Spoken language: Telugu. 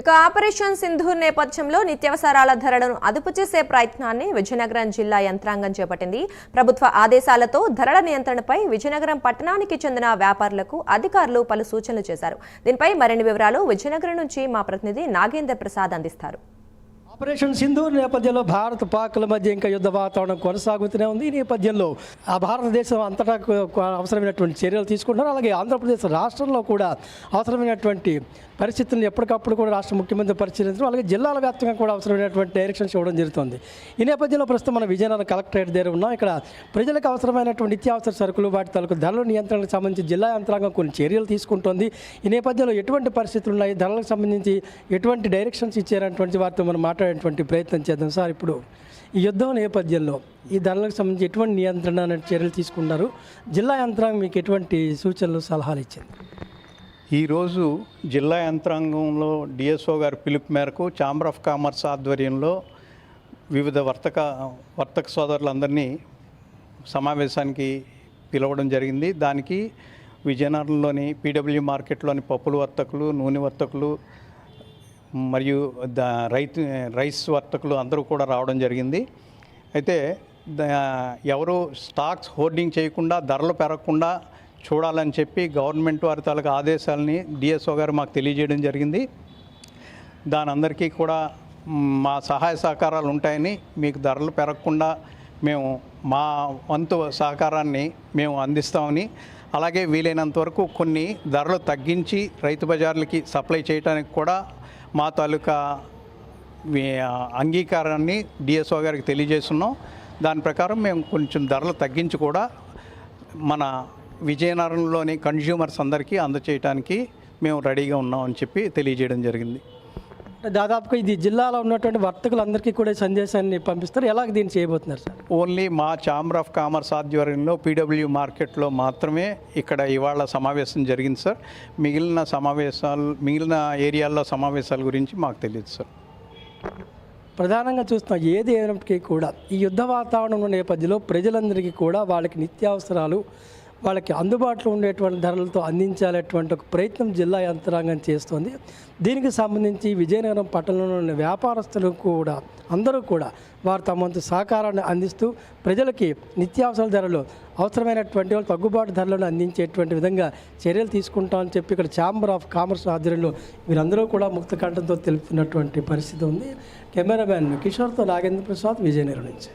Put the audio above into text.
ఇక ఆపరేషన్ సింధూర్ నేపథ్యంలో నిత్యావసరాల ధరలను అదుపు చేసే ప్రయత్నాన్ని విజయనగరం జిల్లా యంత్రాంగం చేపట్టింది. ప్రభుత్వ ఆదేశాలతో ధరల నియంత్రణపై విజయనగరం పట్టణానికి చెందిన వ్యాపారులకు అధికారులు పలు సూచనలు చేశారు. దీనిపై మరిన్ని వివరాలు విజయనగరం నుంచి మా ప్రతినిధి నాగేంద్ర ప్రసాద్ అందిస్తారు. ఆపరేషన్ సింధు నేపథ్యంలో భారత్ పాక్ల మధ్య ఇంకా యుద్ధ వాతావరణం కొనసాగుతూనే ఉంది. ఈ నేపథ్యంలో ఆ భారతదేశం అంతటా అవసరమైనటువంటి చర్యలు తీసుకుంటున్నారు. అలాగే ఆంధ్రప్రదేశ్ రాష్ట్రంలో కూడా అవసరమైనటువంటి పరిస్థితులను ఎప్పటికప్పుడు కూడా రాష్ట్ర ముఖ్యమంత్రి పరిశీలించడం అలాగే జిల్లాల వ్యాప్తంగా కూడా అవసరమైనటువంటి డైరెక్షన్స్ ఇవ్వడం జరుగుతుంది. ఈ నేపథ్యంలో ప్రస్తుతం మనం విజయనగరం కలెక్టరేట్ దగ్గర ఉన్నాం. ఇక్కడ ప్రజలకు అవసరమైనటువంటి నిత్యావసర సరుకులు వాటి తలకు ధరల నియంత్రణకు సంబంధించి జిల్లా యంత్రాంగం కొన్ని చర్యలు తీసుకుంటోంది. ఈ నేపథ్యంలో ఎటువంటి పరిస్థితులు ఉన్నాయి? ధరలకు సంబంధించి ఎటువంటి డైరెక్షన్స్ ఇచ్చారనేటువంటి వారితో మనం మాట్లాడేటువంటి ప్రయత్నం చేద్దాం. సార్ ఇప్పుడు ఈ యుద్ధం నేపథ్యంలో ఈ ధరలకు సంబంధించి ఎటువంటి నియంత్రణ అనే చర్యలు తీసుకున్నారు జిల్లా యంత్రాంగం మీకు ఎటువంటి సూచనలు సలహాలు ఇచ్చింది? ఈరోజు జిల్లా యంత్రాంగంలో డిఎస్ఓ గారి పిలుపు మేరకు ఛాంబర్ ఆఫ్ కామర్స్ ఆధ్వర్యంలో వివిధ వర్తక వర్తక సోదరులందరినీ సమావేశానికి పిలవడం జరిగింది. దానికి విజయనగరంలోని పీడబ్ల్యూ మార్కెట్లోని పప్పులు వర్తకులు నూనె వర్తకులు మరియు ద రైతు రైస్ వర్తకులు అందరూ కూడా రావడం జరిగింది. అయితే ఎవరు స్టాక్స్ హోర్డింగ్ చేయకుండా ధరలు పెరగకుండా చూడాలని చెప్పి గవర్నమెంట్ వారి తాలూకా ఆదేశాలని డిఎస్ఓ గారు మాకు తెలియజేయడం జరిగింది. దాని అందరికీ కూడా మా సహాయ సహకారాలు ఉంటాయని మీకు ధరలు పెరగకుండా మేము మా వంతు సహకారాన్ని మేము అందిస్తామని అలాగే వీలైనంత వరకు కొన్ని ధరలు తగ్గించి రైతు బజార్లకి సప్లై చేయడానికి కూడా మా తాలూకా అంగీకారాన్ని డిఎస్ఓ గారికి తెలియజేస్తున్నాం. దాని ప్రకారం మేము కొంచెం ధరలు తగ్గించి కూడా మన విజయనగరంలోని కన్జ్యూమర్స్ అందరికీ అందచేయడానికి మేము రెడీగా ఉన్నామని చెప్పి తెలియజేయడం జరిగింది. దాదాపుగా ఇది జిల్లాలో ఉన్నటువంటి వర్తకులందరికీ కూడా సందేశాన్ని పంపిస్తారు. ఎలాగ దీన్ని చేయబోతున్నారు సార్? ఓన్లీ మా ఛాంబర్ ఆఫ్ కామర్స్ ఆధ్వర్యంలో పీడబ్ల్యూ మార్కెట్లో మాత్రమే ఇక్కడ ఇవాళ సమావేశం జరిగింది సార్. మిగిలిన సమావేశాలు మిగిలిన ఏరియాల్లో సమావేశాల గురించి మాకు తెలియదు సార్. ప్రధానంగా చూస్తున్నాం ఏది అయినప్పటికీ కూడా ఈ యుద్ధ వాతావరణం నేపథ్యంలో ప్రజలందరికీ కూడా వాళ్ళకి నిత్యావసరాలు వాళ్ళకి అందుబాటులో ఉండేటువంటి ధరలతో అందించాలనేటువంటి ఒక ప్రయత్నం జిల్లా యంత్రాంగం చేస్తోంది. దీనికి సంబంధించి విజయనగరం పట్టణంలో ఉన్న వ్యాపారస్తులు కూడా అందరూ కూడా వారు తమ వంతు సహకారాన్ని అందిస్తూ ప్రజలకి నిత్యావసర ధరలు అవసరమైనటువంటి వాళ్ళు తగ్గుబాటు ధరలను అందించేటువంటి విధంగా చర్యలు తీసుకుంటామని చెప్పి ఇక్కడ ఛాంబర్ ఆఫ్ కామర్స్ ఆధ్వర్యంలో వీరందరూ కూడా ముక్త కంఠంతో తెలుపుతున్నటువంటి పరిస్థితి ఉంది. కెమెరామ్యాన్ కిషోర్తో నాగేంద్ర ప్రసాద్ విజయనగరం నుంచి.